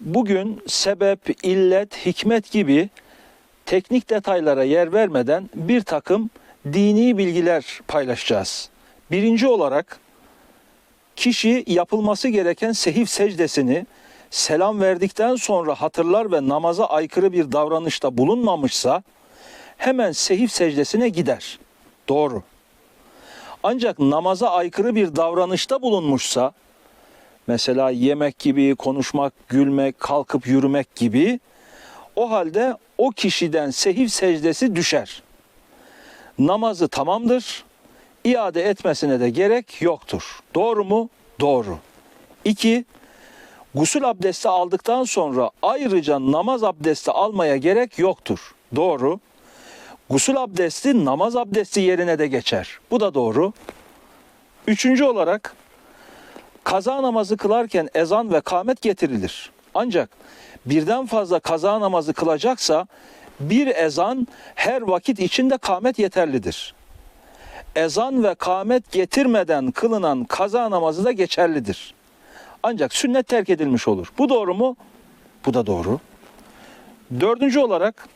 Bugün sebep, illet, hikmet gibi teknik detaylara yer vermeden bir takım dini bilgiler paylaşacağız. Birinci olarak kişi yapılması gereken sehif secdesini selam verdikten sonra hatırlar ve namaza aykırı bir davranışta bulunmamışsa hemen sehif secdesine gider. Doğru. Ancak namaza aykırı bir davranışta bulunmuşsa mesela yemek gibi, konuşmak, gülmek, kalkıp yürümek gibi o halde o kişiden sehif secdesi düşer. Namazı tamamdır. iade etmesine de gerek yoktur. Doğru mu? Doğru. İki, gusül abdesti aldıktan sonra ayrıca namaz abdesti almaya gerek yoktur. Doğru. Gusül abdesti namaz abdesti yerine de geçer. Bu da doğru. Üçüncü olarak kaza namazı kılarken ezan ve kâmet getirilir. Ancak birden fazla kaza namazı kılacaksa bir ezan her vakit içinde kâmet yeterlidir. Ezan ve kâmet getirmeden kılınan kaza namazı da geçerlidir. Ancak sünnet terk edilmiş olur. Bu doğru mu? Bu da doğru. Dördüncü olarak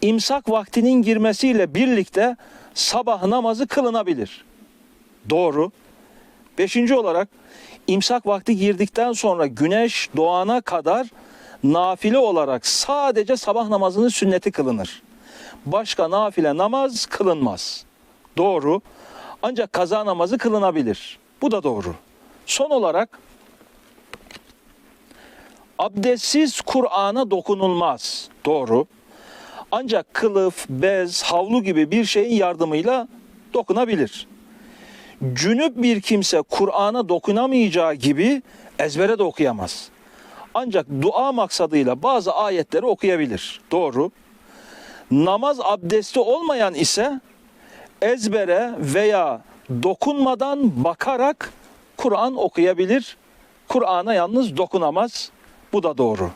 imsak vaktinin girmesiyle birlikte sabah namazı kılınabilir. Doğru. Beşinci olarak imsak vakti girdikten sonra güneş doğana kadar nafile olarak sadece sabah namazının sünneti kılınır. Başka nafile namaz kılınmaz. Doğru. Ancak kaza namazı kılınabilir. Bu da doğru. Son olarak abdestsiz Kur'an'a dokunulmaz. Doğru. Ancak kılıf, bez, havlu gibi bir şeyin yardımıyla dokunabilir. Cünüp bir kimse Kur'an'a dokunamayacağı gibi ezbere de okuyamaz. Ancak dua maksadıyla bazı ayetleri okuyabilir. Doğru. Namaz abdesti olmayan ise ezbere veya dokunmadan bakarak Kur'an okuyabilir. Kur'an'a yalnız dokunamaz. Bu da doğru.